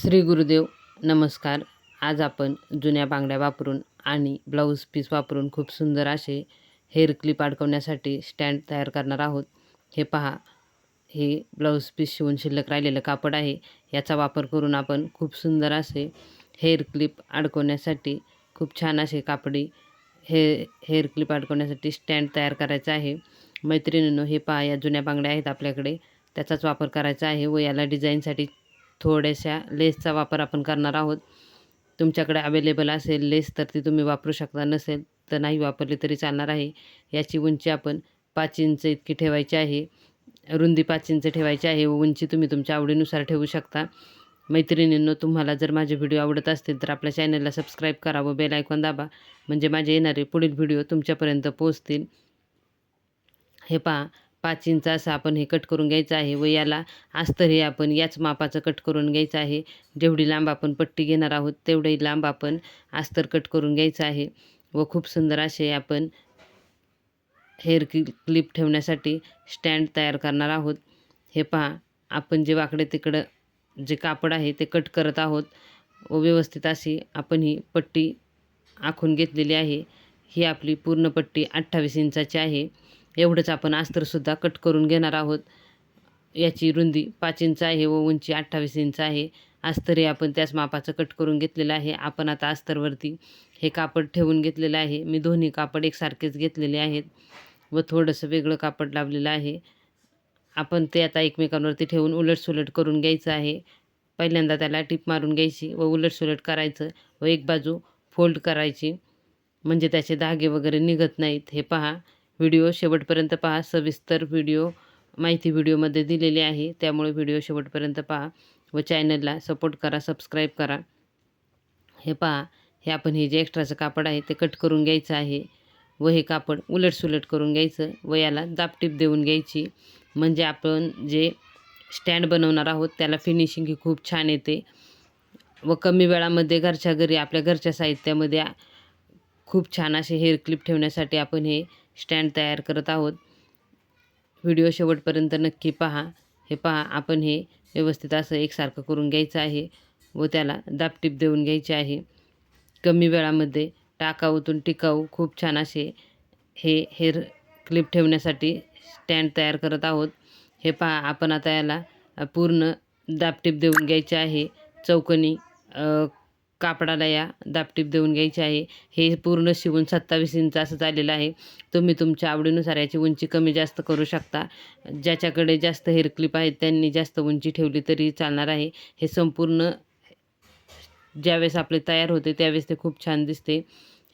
श्री गुरुदेव नमस्कार. आज आपण जुन्या बांगड्या वापरून आणि ब्लाऊज पीस वापरून खूप सुंदर असे हेअर क्लिप अडकवण्यासाठी स्टँड तयार करणार आहोत. हे पहा हे ब्लाऊज पीस शिवून शिल्लक राहिलेलं कापड आहे. याचा वापर करून आपण खूप सुंदर असे हेअर क्लिप अडकवण्यासाठी खूप छान असे कापडी हे हेअर क्लिप अडकवण्यासाठी स्टँड तयार करायचं आहे. मैत्रिणींनो हे पहा या जुन्या बांगड्या आहेत आपल्याकडे. त्याचाच वापर करायचा आहे. व याला डिझाईनसाठी थोड्याशा लेसचा वापर आपण करणार आहोत. तुमच्याकडे अवेलेबल असेल लेस तर ती तुम्ही वापरू शकता नसेल तर नाही वापरली तरी चालणार आहे. याची उंची आपण पाच इंच इतकी ठेवायची आहे. रुंदी पाच इंच ठेवायची आहे. व उंची तुम्ही तुमच्या आवडीनुसार ठेवू शकता. मैत्रिणींनो तुम्हाला जर माझे व्हिडिओ आवडत असतील तर आपल्या चॅनलला सबस्क्राईब करा व बेल आयकॉन दाबा. म्हणजे माझे येणारे पुढील व्हिडिओ तुमच्यापर्यंत पोहोचतील. हे पहा पाच इंच असं आपण हे कट करून घ्यायचं आहे व याला अस्तर हे आपण याच मापाचं कट करून घ्यायचं आहे. जेवढी लांब आपण पट्टी घेणार आहोत तेवढी लांब आपण अस्तर कट करून घ्यायचं आहे. व खूप सुंदर असे आपण हेअर क्लि क्लिप ठेवण्यासाठी स्टँड तयार करणार आहोत. हे पहा आपण जे वाकडे तिकडं जे कापड आहे ते कट करत आहोत. व व्यवस्थित अशी आपण ही पट्टी आखून घेतलेली आहे. ही आपली पूर्ण पट्टी अठ्ठावीस इंचाची आहे. एवढंच आपण अस्तरसुद्धा कट करून घेणार आहोत. याची रुंदी पाच इंच आहे व उंची अठ्ठावीस इंच आहे. अस्तरही आपण त्याच मापाचं कट करून घेतलेलं आहे. आपण आता अस्तरवरती हे कापड ठेवून घेतलेलं आहे. मी दोन्ही कापड एकसारखेच घेतलेले आहेत व थोडंसं वेगळं कापड लावलेलं आहे. आपण ते आता एकमेकांवरती ठेवून उलटसुलट करून घ्यायचं आहे. पहिल्यांदा त्याला टीप मारून घ्यायची व उलटसुलट करायचं व एक बाजू फोल्ड करायची. म्हणजे त्याचे धागे वगैरे निघत नाहीत. हे पहा. व्हिडिओ शेवटपर्यंत पहा. सविस्तर व्हिडिओ माहिती व्हिडिओमध्ये दिलेली आहे. त्यामुळे व्हिडिओ शेवटपर्यंत पहा व चॅनलला सपोर्ट करा सबस्क्राईब करा. हे पहा हे आपण हे जे एक्स्ट्राचं कापड आहे ते कट करून घ्यायचं आहे व हे कापड उलटसुलट करून घ्यायचं व याला दापटीप देऊन घ्यायची. म्हणजे आपण जे स्टँड बनवणार आहोत त्याला फिनिशिंग ही खूप छान येते व कमी वेळामध्ये घरच्या घरी आपल्या घरच्या साहित्यामध्ये खूप छान असे हेअर क्लिप ठेवण्यासाठी आपण हे स्टँड तयार करत आहोत. व्हिडिओ शेवटपर्यंत नक्की पहा. हे पहा आपण हे व्यवस्थित असं एकसारखं करून घ्यायचं आहे व त्याला दापटीप देऊन घ्यायची आहे. कमी वेळामध्ये टाकाऊतून टिकाऊ खूप छान असे हे हेअर क्लिप ठेवण्यासाठी स्टँड तयार करत आहोत. हे पहा आपण आता याला पूर्ण दापटीप देऊन घ्यायचे आहे. चौकनी कापडाला या दापटीप देऊन घ्यायची आहे. हे पूर्ण शिवून सत्तावीस इंच असं झालेलं आहे. तुम्ही तुमच्या आवडीनुसार याची उंची कमी जास्त करू शकता. ज्याच्याकडे जास्त हेअर क्लिप आहेत त्यांनी जास्त उंची ठेवली तरी चालणार आहे. हे संपूर्ण ज्यावेळेस आपले तयार होते त्यावेळेस ते खूप छान दिसते.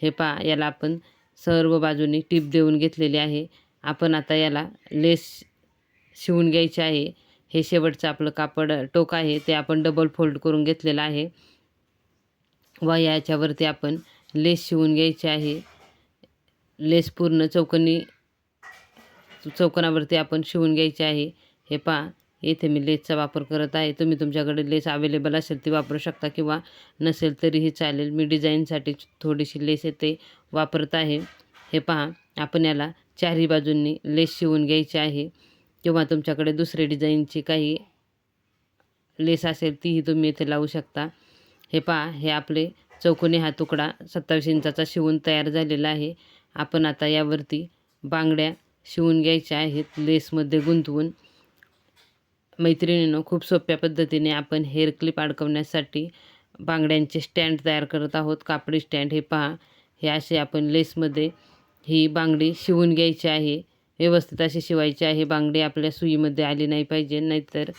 हे पा याला आपण सर्व बाजूनी टीप देऊन घेतलेली आहे. आपण आता याला लेस शिवून घ्यायचे आहे. हे शेवटचं आपलं कापड टोक आहे ते आपण डबल फोल्ड करून घेतलेलं आहे. व याच्यावरती आपण लेस शिवून घ्यायची आहे. लेस पूर्ण चौकनी चौकोनावरती आपण शिवून घ्यायचे आहे. हे पहा येथे मी लेसचा वापर करत आहे. तुम्ही तुमच्याकडे लेस अवेलेबल असेल ती वापरू शकता किंवा नसेल तरीही चालेल. मी डिझाईनसाठी थोडीशी लेस येते वापरत आहे. हे पहा आपण याला चारही बाजूंनी लेस शिवून घ्यायची आहे. किंवा तुमच्याकडे दुसरे डिझाईनची काही लेस असेल तीही तुम्ही इथे लावू शकता. हे पहा हे आपले चौकोनी हा तुकडा सत्तावीस इंचाचा शिवून तयार झालेला आहे. आपण आता यावरती बांगड्या शिवून घ्यायच्या आहेत लेसमध्ये गुंतवून. मैत्रिणीनं खूप सोप्या पद्धतीने आपण हेअर क्लिप अडकवण्यासाठी बांगड्यांचे स्टँड तयार करत आहोत. कापडी स्टँड हे पहा हे असे आपण लेसमध्ये ही बांगडी शिवून घ्यायची आहे. व्यवस्थित अशी शिवायची आहे. बांगडी आपल्या सुईमध्ये आली नाही पाहिजे नाहीतर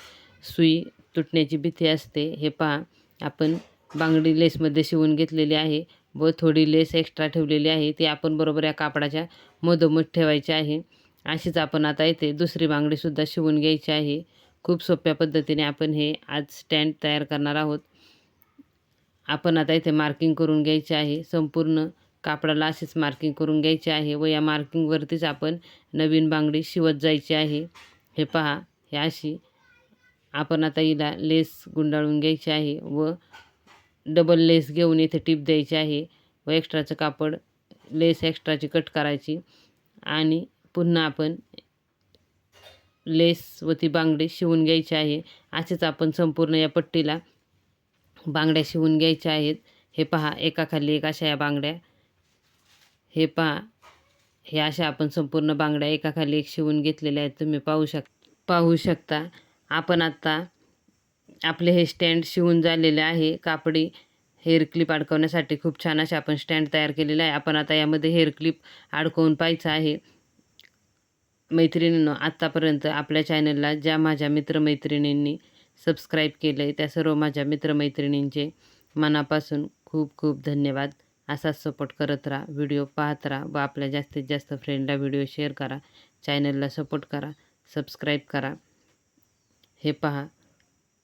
सुई तुटण्याची भीती असते. हे पहा आपण बांगडी लेसमध्ये शिवून घेतलेली आहे व थोडी लेस एक्स्ट्रा ठेवलेली आहे. ती आपण बरोबर या कापडाच्या मधोमध ठेवायची आहे. अशीच आपण आता इथे दुसरी बांगडीसुद्धा शिवून घ्यायची आहे. खूप सोप्या पद्धतीने आपण हे आज स्टँड तयार करणार आहोत. आपण आता इथे मार्किंग करून घ्यायचे आहे. संपूर्ण कापडाला असेच मार्किंग करून घ्यायची आहे व या मार्किंगवरतीच आपण नवीन बांगडी शिवत जायची आहे. हे पहा हे अशी आपण आता हिला लेस गुंडाळून घ्यायची आहे व डबल लेस घेऊन इथे टीप द्यायची आहे व एक्स्ट्राचं कापड लेस एक्स्ट्राची कट करायची आणि पुन्हा आपण लेस व ती बांगडी शिवून घ्यायची आहे. असेच आपण संपूर्ण या पट्टीला बांगड्या शिवून घ्यायच्या आहेत. हे पहा एकाखाली एक अशा या बांगड्या. हे पहा हे अशा आपण संपूर्ण बांगड्या एकाखाली एक शिवून घेतलेल्या आहेत. तुम्ही पाहू शक पाहू शकता. आपण आत्ता आपले हे स्टँड शिवून झालेले आहे. कापडी हेअर क्लिप अडकवण्यासाठी खूप छान असे आपण स्टँड तयार केलेले आहे. आपण आता यामध्ये हेअर क्लिप अडकवून पाहायचं आहे. मैत्रिणींनो आत्तापर्यंत आपल्या चॅनलला ज्या माझ्या मित्रमैत्रिणींनी सबस्क्राईब केलं आहे त्या सर्व माझ्या मित्रमैत्रिणींचे मनापासून खूप खूप धन्यवाद. असाच सपोर्ट करत राहा व्हिडिओ पाहत राहा व आपल्या जास्तीत जास्त फ्रेंडला व्हिडिओ शेअर करा. चॅनलला सपोर्ट करा सबस्क्राईब करा. हे पहा.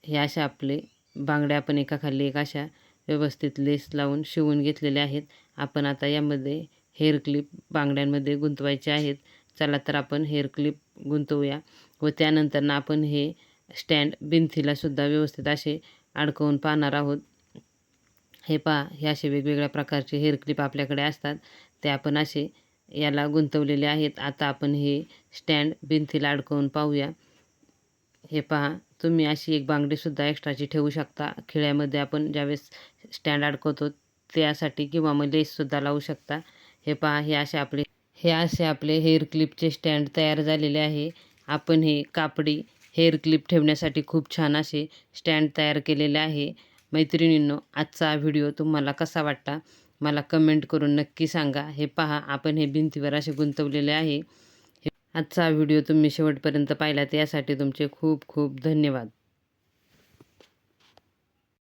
हे अशा आपले बांगड्या आपण एकाखाली एक अशा व्यवस्थित लेस लावून शिवून घेतलेले आहेत. आपण आता यामध्ये हेअर क्लिप बांगड्यांमध्ये गुंतवायचे आहेत. चला तर आपण हेअर क्लिप गुंतवूया व त्यानंतरनं आपण हे स्टँड भिंतीलासुद्धा व्यवस्थित असे अडकवून पाहणार आहोत. हे पहा हे असे वेगवेगळ्या प्रकारचे हेअर क्लिप आपल्याकडे असतात. ते आपण असे याला गुंतवलेले आहेत. आता आपण हे स्टँड भिंतीला अडकवून पाहूया. हे पहा तुम्ही अशी एक बांगडीसुद्धा एक्स्ट्राची ठेवू शकता. खिळ्यामध्ये आपण ज्यावेळेस स्टँड अडकवतो त्यासाठी किंवा मग लेससुद्धा लावू शकता. हे पहा हे असे आपले हे असे आपले हेअर क्लिपचे स्टँड तयार झालेले आहे. आपण हे कापडी हेअर क्लिप ठेवण्यासाठी खूप छान असे स्टँड तयार केलेले आहे. मैत्रिणींनो आजचा व्हिडिओ तुम्हाला कसा वाटता मला कमेंट करून नक्की सांगा. हे पहा आपण हे भिंतीवर असे गुंतवलेले आहे. आजचा व्हिडिओ तुम्ही शेवटपर्यंत पाहिला यासाठी तुमचे खूप खूप धन्यवाद.